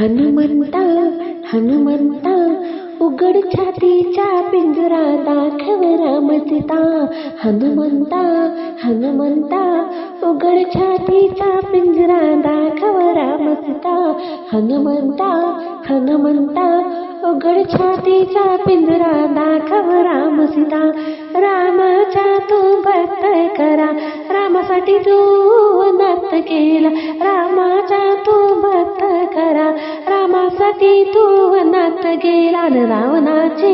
हनुमंता हनुमंता उघड छातीचा पिंजरा दाखव रामसीता. हनुमंता हनुमंता उघड छातीचा पिंजरा दाखव रामसीता. हनुमंता हनुमंता उघड छातीचा पिंजरा दाखव रामसीता. रामाचा तू भक्त करा रामासाठी तू वनात केला. राम रामासाठी तू वनात गेला रावणाची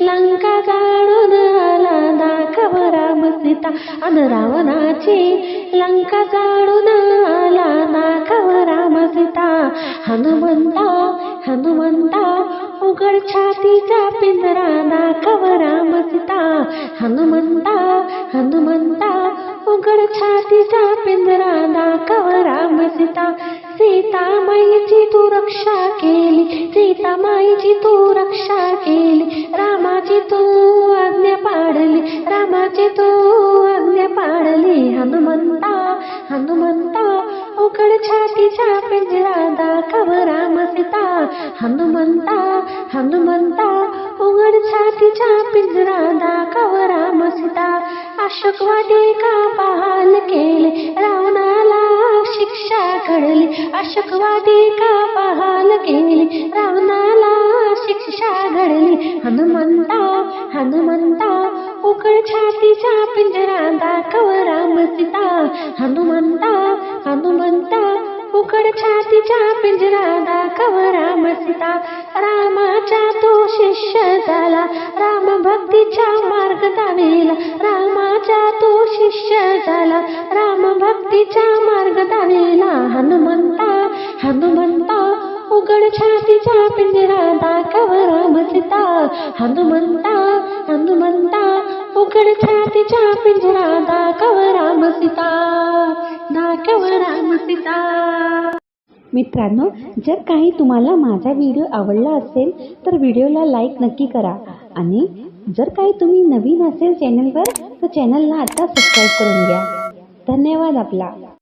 लंका जाणून आला दाखव राम सीता. अन रावणाची लंका जाणून आला दाखव राम सीता. हनुमंता हनुमंता उघड छातीचा पिंजरा दाखव राम सीता. हनुमंता हनुमंता उघड छातीचा पिंजरा दाखव राम सीता. सीता मैची तू रक्षा केली. रामाईची तू रक्षा केली रामाची तू आज्ञा पाडली रामाची तू आज्ञा पाडली. हनुमंता हनुमंता उकड छातीचा पिंजरा दाखव राम सीता. हनुमंता हनुमंता उघड छातीचा पिंजरा दाखव राम सीता. अशोकवादी का अशोकवादी का बहाल केली? रावणाला शिक्षा घडली. हनुमंता हनुमंता उकळ छातीच्या पिंजरा दाखव राम सीता. हनुमंता हनुमंता उकड छातीच्या पिंजरा दाखव राम सीता. रामाचा तो शिष्य झाला. राम भक्तीच्या मार्ग दावेला रामाचा तो शिष्य झाला. राम भक्तीच्या मार्ग दावेला हनुमंता हनुमंता उघड छातीचा पिंजरा दाखव राम हनुमंता हनुमंता उघड छातीचा पिंजरा दाखव रामसीता दाखव रामसीता मित्रांनो जर काही तुम्हाला माझा व्हिडिओ आवडला असेल तर व्हिडिओला लाईक नक्की करा. आणि जर काही तुम्ही नवीन असेल चॅनलवर तर चॅनलला आता सबस्क्राईब करून घ्या. धन्यवाद आपला.